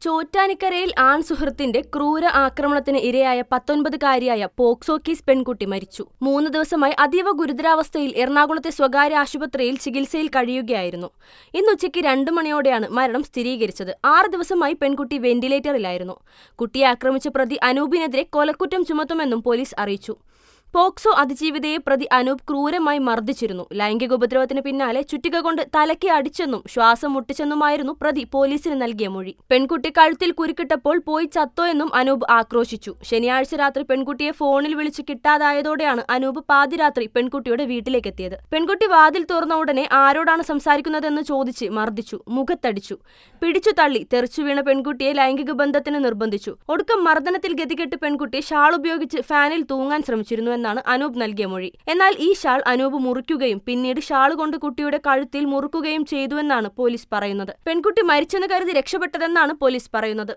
ചോറ്റാനിക്കരയിൽ ആൺ സുഹൃത്തിന്റെ ക്രൂര ആക്രമണത്തിന് ഇരയായ പത്തൊൻപതുകാരിയായ പോക്സോ കേസ് പെൺകുട്ടി മരിച്ചു. മൂന്ന് ദിവസമായി അതീവ ഗുരുതരാവസ്ഥയിൽ എറണാകുളത്തെ സ്വകാര്യ ആശുപത്രിയിൽ ചികിത്സയിൽ കഴിയുകയായിരുന്നു. ഇന്ന് ഉച്ചയ്ക്ക് രണ്ടു മണിയോടെയാണ് മരണം സ്ഥിരീകരിച്ചത്. ആറ് ദിവസമായി പെൺകുട്ടി വെന്റിലേറ്ററിലായിരുന്നു. കുട്ടിയെ ആക്രമിച്ച പ്രതി അനൂപിനെതിരെ കൊലക്കുറ്റം ചുമത്തുമെന്നും പോലീസ് അറിയിച്ചു. പോക്സോ അതിജീവിതയെ പ്രതി അനൂപ് ക്രൂരമായി മർദ്ദിച്ചിരുന്നു. ലൈംഗിക ഉപദ്രവത്തിന് പിന്നാലെ ചുറ്റിക കൊണ്ട് തലയ്ക്ക് അടിച്ചെന്നും ശ്വാസം മുട്ടിച്ചെന്നുമായിരുന്നു പ്രതി പോലീസിന് നൽകിയ മൊഴി. പെൺകുട്ടി കഴുത്തിൽ കുരുക്കിട്ടപ്പോൾ പോയി ചത്തോ എന്നും അനൂപ് ആക്രോശിച്ചു. ശനിയാഴ്ച രാത്രി പെൺകുട്ടിയെ ഫോണിൽ വിളിച്ച് കിട്ടാതായതോടെയാണ് അനൂപ് പാതിരാത്രി പെൺകുട്ടിയുടെ വീട്ടിലേക്കെത്തിയത്. പെൺകുട്ടി വാതിൽ തുറന്ന ഉടനെ ആരോടാണ് സംസാരിക്കുന്നതെന്ന് ചോദിച്ച് മർദ്ദിച്ചു മുഖത്തടിച്ചു. പിടിച്ചു തള്ളി തെറിച്ചു വീണ പെൺകുട്ടിയെ ലൈംഗിക ബന്ധത്തിന് നിർബന്ധിച്ചു. ഒടുക്കം മർദ്ദനത്തിൽ ഗതികെട്ട് പെൺകുട്ടി ഷാൾ ഉപയോഗിച്ച് ഫാനിൽ തൂങ്ങാൻ ശ്രമിച്ചിരുന്നു എന്നാണ് അനൂപ് നൽകിയ മൊഴി. എന്നാൽ ഈ ഷാൾ അനൂപ് മുറിക്കുകയും പിന്നീട് ഷാൾ കൊണ്ട് കുട്ടിയുടെ കഴുത്തിൽ മുറുക്കുകയും ചെയ്തുവെന്നാണ് പോലീസ് പറയുന്നത്. പെൺകുട്ടി മരിച്ചെന്ന് കരുതി രക്ഷപ്പെട്ടതെന്നാണ് പോലീസ് പറയുന്നത്.